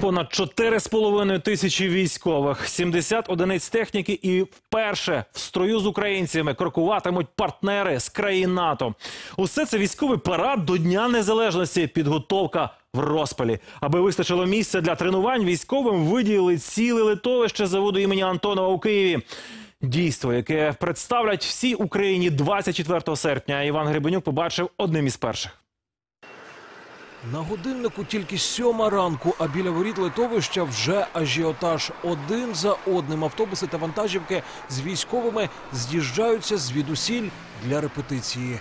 Понад 4,5 тисячі військових, 70 одиниць техніки і вперше в строю з українцями крокуватимуть партнери з країн НАТО. Усе це військовий парад до Дня Незалежності, підготовка в розпалі. Аби вистачило місця для тренувань, військовим виділили ціле литовище заводу імені Антонова у Києві. Дійство, яке представлять всій Україні 24 серпня. Іван Гребенюк побачив одним із перших. На годиннику тільки сьома ранку, а біля воріт литовища вже ажіотаж. Один за одним автобуси та вантажівки з військовими з'їжджаються звідусіль для репетиції.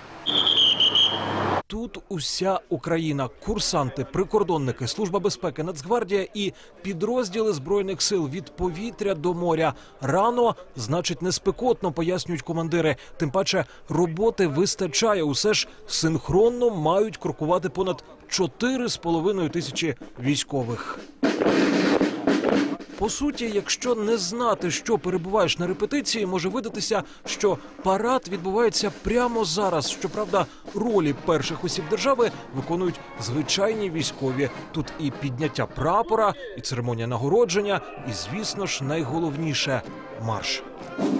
Тут уся Україна, курсанти, прикордонники, служба безпеки, Нацгвардія і підрозділи збройних сил від повітря до моря. Рано значить не спекотно, пояснюють командири. Тим паче роботи вистачає. Усе ж синхронно мають крокувати понад 4,5 тисячі військових. По суті, якщо не знати, що перебуваєш на репетиції, може видатися, що парад відбувається прямо зараз. Щоправда, ролі перших осіб держави виконують звичайні військові. Тут і підняття прапора, і церемонія нагородження, і, звісно ж, найголовніше марш.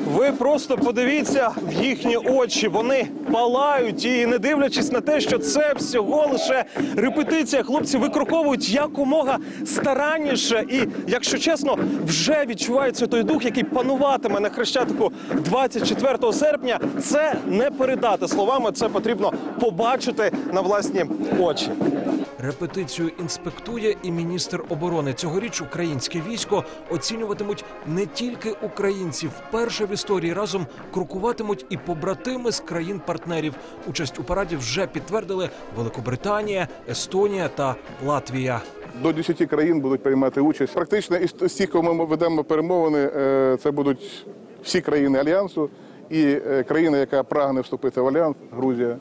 Ви просто подивіться в їхні очі. Вони палають і не дивлячись на те, що це всього лише репетиція. Хлопці викроковують якомога старанніше. І, якщо чесно, вже відчувається той дух, який пануватиме на хрещатику 24 серпня. Це не передати словами. Це потрібно побачити на власні очі. Репетицію інспектує і міністр оборони. Цьогоріч українське військо оцінюватимуть не тільки українці. Вперше в історії разом крокуватимуть і побратими з країн-партнерів. Участь у параді вже підтвердили Великобританія, Естонія та Латвія. До 10 країн будуть приймати участь. Практично із з тих, кого ми ведемо перемовини, е, це будуть всі країни альянсу і е, країна, яка прагне вступити в альянс, Грузія.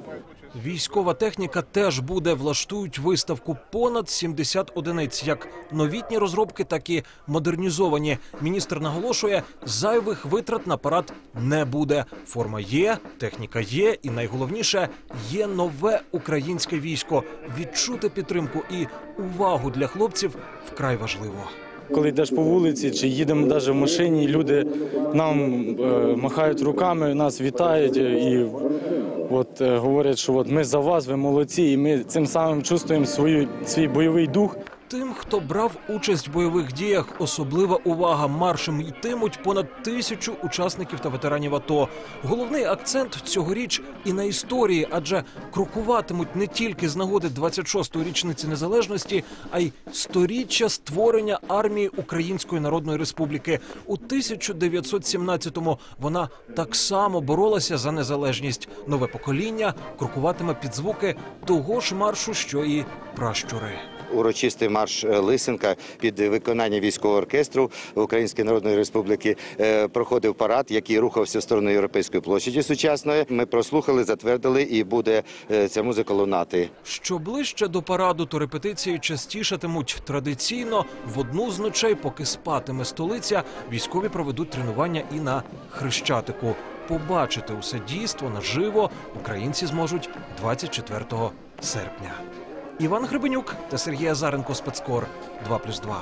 Військова техніка теж буде влаштують виставку понад 70 одиниць, як новітні розробки, так і модернізовані. Міністр наголошує, зайвих витрат на парад не буде. Форма є, техніка є, і найголовніше є нове українське військо. Відчути підтримку і увагу для хлопців вкрай важливо. Коли йдеш по вулиці чи їдемо навіть в машині, люди нам е, махають руками, нас вітають е, і от, е, говорять, що от ми за вас, ви молодці, і ми цим самим чувствуємо свою, свій бойовий дух. Тим, хто брав участь в бойових діях, особлива увага. Маршем йтимуть понад тисячу учасників та ветеранів АТО. Головний акцент цьогоріч і на історії, адже крокуватимуть не тільки з нагоди 26-ї річниці незалежності, а й сторіччя створення армії Української Народної Республіки. У 1917-му вона так само боролася за незалежність. Нове покоління крокуватиме під звуки того ж маршу, що і пращури. Урочистий марш е, Лисенка під виконання військового оркестру Української Народної Республіки е, проходив парад, який рухався в сторону Європейської площаді сучасної. Ми прослухали, затвердили, і буде е, ця музика лунати. Що ближче до параду, то репетиції частішатимуть традиційно в одну з ночей, поки спатиме столиця, військові проведуть тренування і на хрещатику. Побачити усе дійство наживо українці зможуть 24 серпня. Іван Гребенюк та Сергій Азаренко спецкор 2+,2.